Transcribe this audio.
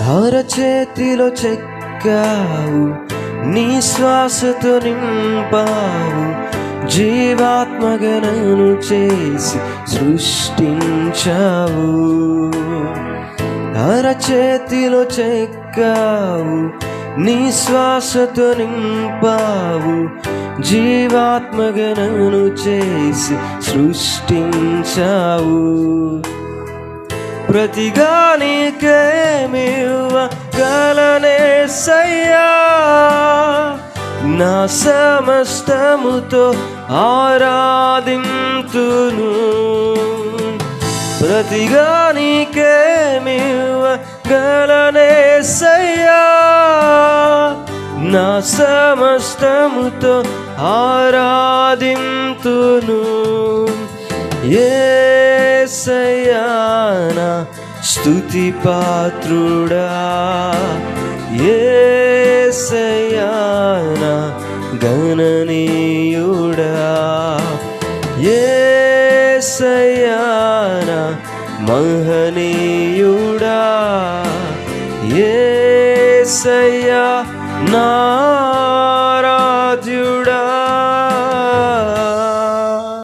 అరచేతిలో చెక్కావు నీ శ్వాసతో నింపావు జీవాత్మగనను చేసి సృష్టించావు. అరచేతిలో చెక్కావు నీ శ్వాసతో నింపావు జీవాత్మగనను చేసి సృష్టించావు. ప్రతిగా నీకేమివ్వగలనేసయ్యా నా సమస్తముతో ఆరాధింతును. ప్రతిగా నీకేమివ్వగలనేసయ్యా నా సమస్తముతో ఆరాధింతును. ఏ సయ్యాన స్థుతి పాత్రుడా ఏసయ్యానా గణనీయుడా ఏసయ్యానా మహనీయుడా ఏసయ్యా నా